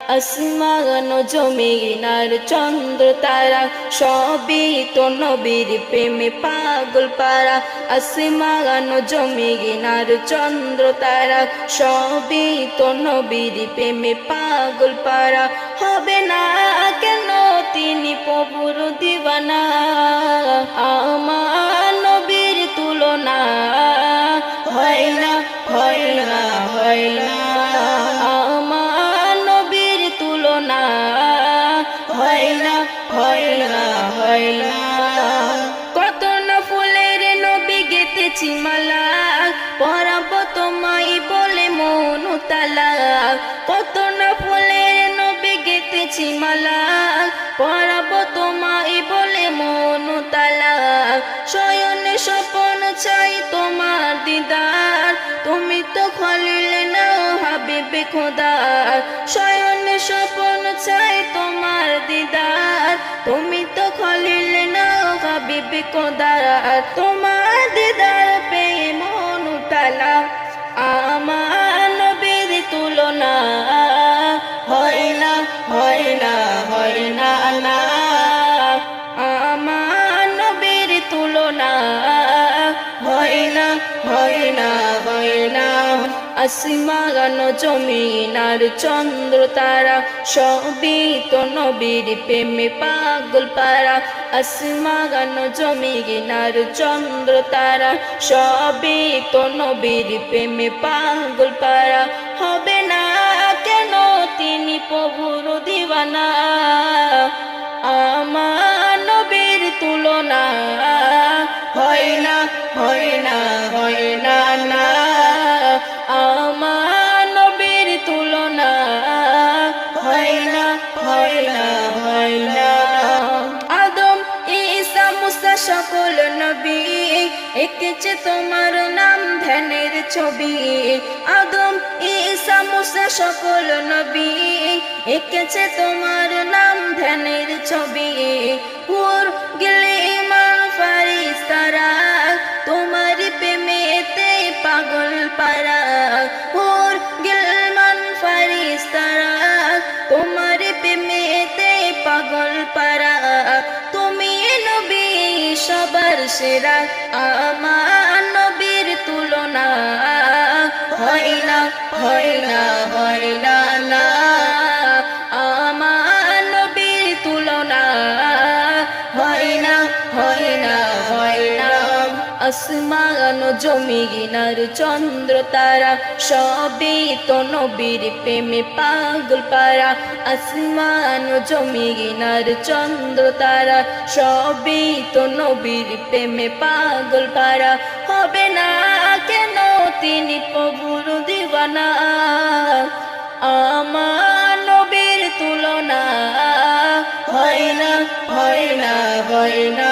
আসমান জমিনার চন্দ্র তারা, সবই তো নবীর প্রেমে পাগল পারা। আসমান জমিনার চন্দ্র তারা, সবই তো নবীর প্রেমে পাগল পারা। হবে না কেন তিনি প্রভুর দিবানা হয় না হয় না হয় না কত ফুলের নবী গেতেছি মালা, পরাব তোমায় বলে মন তালা কত ফুলের নবী গেতেছি মালা, পরাব তোমায় বলে মন তালা শয়নে স্বপন চাই তোমার দিদার, তুমি তো খলিলে না হাবিবে খোদার শয়নে স্বপন খোদার তোমার দিদার আসমান জমিনার চন্দ্র তারা, সবই তো নবীর প্রেমে পাগল পারা। আসমান জমিনার চন্দ্র তারা, সবই তো নবীর প্রেমে পাগল পারা। হবে না কেন তিনি প্রভুর দিবানা আমার নবীর তুলনা, হয় না হয় না হয় না। আদম সকল নবী। এঁকেছে তোমার নাম ধ্যানের ছবি। আদম, ঈসা, মুসা সকল নবী। এঁকেছে তোমার নাম ধ্যানের ছবি। হুর গেলে ইমান ফারিস তারা তোমার প্রেমেতে পাগল পারা। সেরা আমার আসমান জমিনার চন্দ্র তারা, সবই তো নবীর প্রেমে পাগল পারা। আসমান জমিনার চন্দ্র তারা, সবই তো নবীর প্রেমে পাগল পারা। হবে না কেন তিনি প্রভুর দিবানা আমার নবীর তুলনা হয় না হয় না হয় না